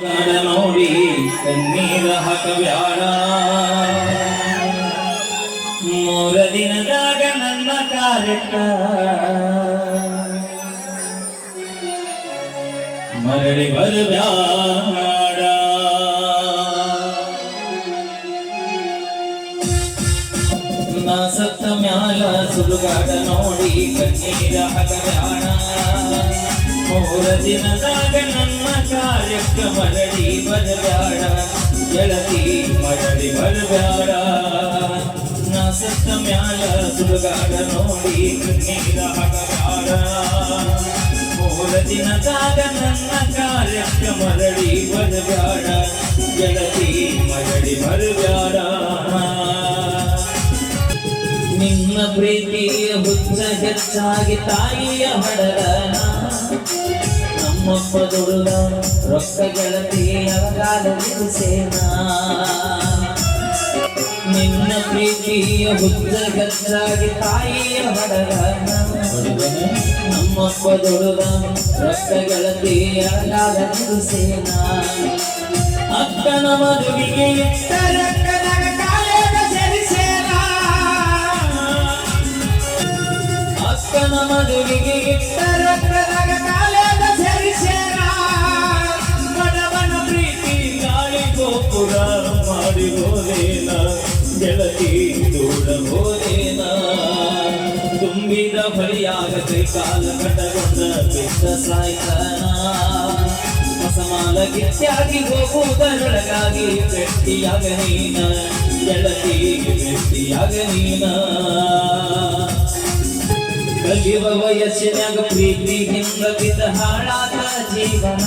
ನೋಡಿ ಕಣ್ಣೀರ ಹಾಕಬ್ಯಾಡ ಮೂರ ದಿನದಾಗ ನನ್ನ ಕಾರ್ಯಕ್ಕ. ಮರಳಿ ಬರಬ್ಯಾಡ. ನಾ ಸತ್ತ ಮ್ಯಾಲ ಸುಡುಗಾಡ ನೋಡಿ ಕಣ್ಣೀರ ಹಾಕಬ್ಯಾಡ ಮೂರ ದಿನದಾಗ ನನ್ನ ಕಾರ್ಯಕ್ಕ ಮರಳಿ ಬರಬ್ಯಾಡ ಗೆಳತಿ ಮರಳಿ ಬರಬ್ಯಾಡ ನಾ ಸತ್ತ ಮ್ಯಾಲ ಸುಡುಗಾಡ ನೋಡಿ ಕಣ್ಣೀರ ಹಾಕಬ್ಯಾಡ ಮೂರ ದಿನದಾಗ ನನ್ನ ಕಾರ್ಯಕ್ಕ ಮರಳಿ ಬರಬ್ಯಾಡ ಗೆಳತಿ ಮರಳಿ ಬರಬ್ಯಾಡ ನಿನ್ನ ಪ್ರೀತಿಯ ಹುಚ್ಚ ಹೆಚ್ಚಾಗಿ ತಾಯಿಯ ಹಡರನ ದುಡುದ ರೊಕ್ಕ ಗೆಳತಿಯ ಕಾಲ ಸೇನಾ. ನಿನ್ನ ಪ್ರೀತಿಯ ಹೆಚ್ಚಾಗಿ ತಾಯಿಯ ನಮ್ಮಪ್ಪ ದುಡುದ ರೊಕ್ಕ ಗೆಳತಿಯ ಕಾಲ ಸೇನಾ. ಅಕ್ಕನ ಮದುವಿಗೆ ಅಕ್ಕನ ಮದುವಿಗೆ ಇಟ್ಟ ಹೋದೇನ? ಗೆಳತಿ ದೂರ ಹೋದೇನ ತುಂಬಿದ ಬಳಿಯಾಗ ಕೈ ಕಾಲ ಕಟಗೊಂಡ ಬಿದ್ದ ಸಾಯ್ತಾನ? ಮಸಮಾಲ ಗಿತ್ಯಾಗಿ ಹೋಗುವುದರೊಳಗಾಗಿ ಗಟ್ಟಿಯಾಗ ನೀನ ಗೆಳತಿ ಗಟ್ಟಿಯಾಗ ನೀನ ಕಲಿಯುವ ವಯಸ್ಸಿನಾಗ ಪ್ರೀತಿ ಹಿಂಗ ಬಿದ್ದ ಹಾಳಾದ ಜೀವನ.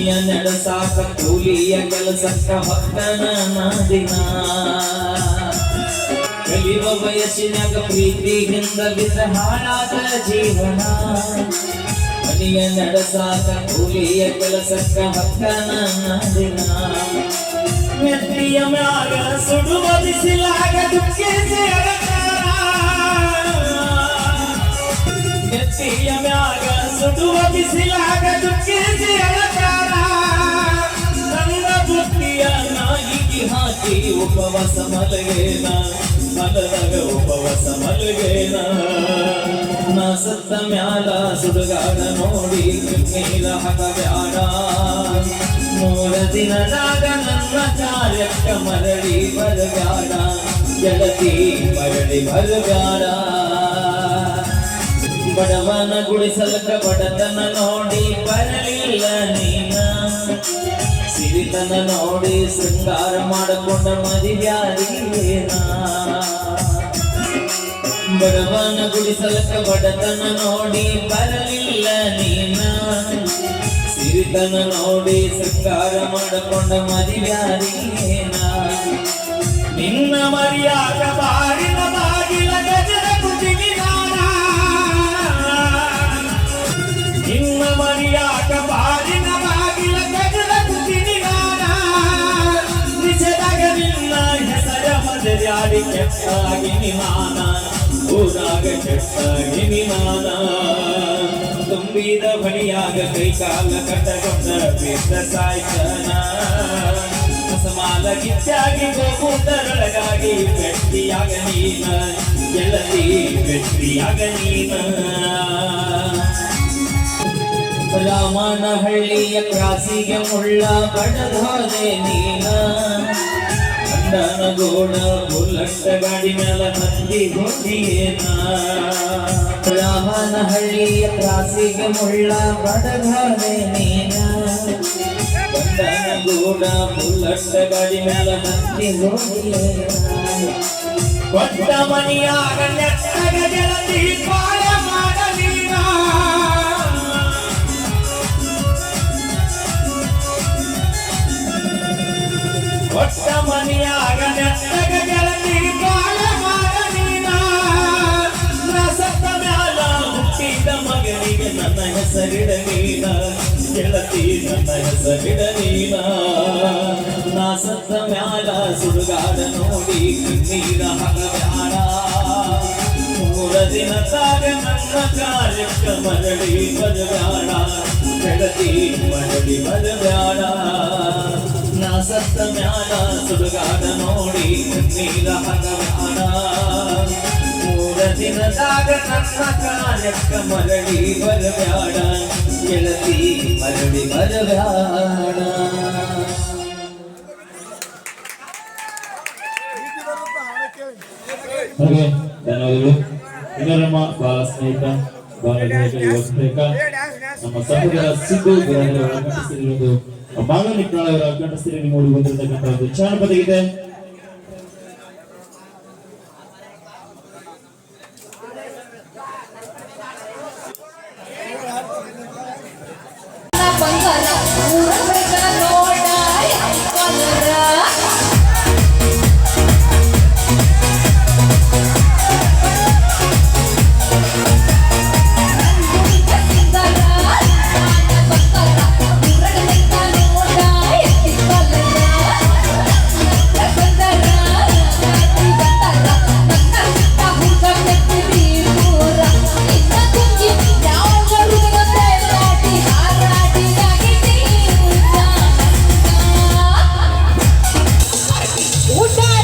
ಮನೆಯ ನಡೆಸಾಕ ಕೂಲಿಯ ಕೆಲಸಕ್ಕ ಭಕ್ತನ ನಾದಿನ ಕಲಿಯುವ ವಯಸ್ಸಿನಾಗ ಪ್ರೀತಿ ಹಿಂಗ ಬಿದ್ದ ಹಾಳಾದ ಜೀವನ. ಮನೆಯ ನಡೆಸಾಕ ಕೂಲಿಯ ಕೆಲಸಕ್ಕ ಭಕ್ತನ ನಾದಿನ ವ್ಯಕ್ತಿಯ ಮ್ಯಾಗ ಸುಡುವ ಬಿಸಿಲಾಗ ದುಃಖಿಸಿ ನೆತ್ತಿಯ ಮ್ಯಾಗ ಸುಡುವ ಬಿಸಿಲಾಗ ದುಃಖಿಸಿ ಅಳತಾರ ಹಾಕಿ ಉಪವಾಸ ಮಲಗೇನ, ಮಲದಾಗ ಉಪವಾಸ ಮಲಗೇನ. ನಾ ಸತ್ತ ಮ್ಯಾಲ ಸುಡುಗಾಡ ನೋಡಿ, ನೀಲ ಹಾಕಬ್ಯಾಡ ಮೂರ ದಿನದಾಗ ನನ್ನ ಕಾರ್ಯಕ್ಕ ಮರಳಿ ಬರಗಾಡ, ಗೆಳತಿ ಮರಳಿ ಬರಗಾಡ. ಬಡವನ ಗುಡಿಸಲಕ ಬಡತನ ನೋಡಿ, ಬರಲಿಲ್ಲ ನೀನ. ಸಿರಿತನ ನೋಡಿ ಶೃಂಗಾರ ಮಾಡಿಕೊಂಡ ಮದಿವ್ಯಾರಿಯೇನ ಬಡವನ ಗುಡಿಸಲಕ ಬಡತನ ನೋಡಿ ಬರಲಿಲ್ಲ ನೀನ. ಸಿರಿತನ ನೋಡಿ ಶೃಂಗಾರ ಮಾಡಿಕೊಂಡ ಮದಿವ್ಯಾರಿಯೇನ ನಿನ್ನ ನಿಮಾನ, ಊರಾಗ ಕೆಟ್ಟಾಗಿ ನಿಮಾನ. ತುಂಬಿದ ಬಳಿಯಾಗ ಕೈ ಕಾಲ ಬಿದ್ದ ಸಾಯ್ತನ ಸಮಾಲ ಕಿಚ್ಚಾಗಿ ಹೋಗುವುದರೊಳಗಾಗಿ ಗಟ್ಟಿಯಾಗ ನೀನ ಗೆಳತಿ ಗಟ್ಟಿಯಾಗ ನೀನ. ರಾಮನ ಹಳ್ಳಿಯ ಕ್ರಾಸಿಗೆ ಮುಳ್ಳ ಬಡದೋದೆ ನೀನ. ಗೋಡ ಬುಲ್ಲಟ್ಟ ಗಾಡಿ ಮೇಲ ಹತ್ತಿ ರಾಮನ ಹಳ್ಳಿಯ ಕ್ರಾಸಿಗೆ ಮುಳ್ಳ ಬಡದೋದೆ ನೀನ ಗೋಡ ಬುಲ್ಲಟ್ಟ ಗಾಡಿ ಮೇಲ ಹತ್ತಿ ಕೊಟ್ಟ ಮನಿಯಾಗ ನೆಟ್ಟಗ ಗೆಳತಿ ಪಾಯ ಮಾಡಲೀನ ಕೊಟ್ಟ ನೀನ ಗೆಳತಿ ನನ್ನ ಹೆಸರಿಡ ನೀನ ನಾ ಸತ್ತ ಮ್ಯಾಲ ಸುಡುಗಾಡ ನೋಡಿ ನೀರ ಹಣವ್ಯಾಡ ಮೂರ ದಿನ ತಾಗ ನನ್ನ ಕಾರ್ಯಕ್ಕ ಮರಳಿ ಬದಬ್ಯಾಡ ಗೆಳತಿ ಮರಳಿ ಬದಬ್ಯಾಡ ನಾ ಸತ್ತ ಮ್ಯಾಲ ಸುಡುಗಾಡ ನೋಡಿ ನೀರ ಹಣವ್ಯಾಡ ದಿನದಾಗ ನನ್ನ ಕಾಲಕ್ಕ ಮರಳಿ ಬರಬ್ಯಾಡ. ಗೆಳತಿ, ಮರಳಿ ಬರಬ್ಯಾಡ. ಧನ್ಯವಾದಗಳು. ಇದು ನಮ್ಮ ಬಾಲ ಸ್ನೇಹಿತ ಬಾಲಗಾಯಕ ಯುವ ಸ್ನೇಹಿತ, ನಮ್ಮ ಸಹೋದರ ಸಿದ್ದು ಗುರುಗಳು ಒಂದು ಬಾಲ ನಿಟ್ನಾಳ್ ಅವರ ಒಂದು ಇದೆ 오샤!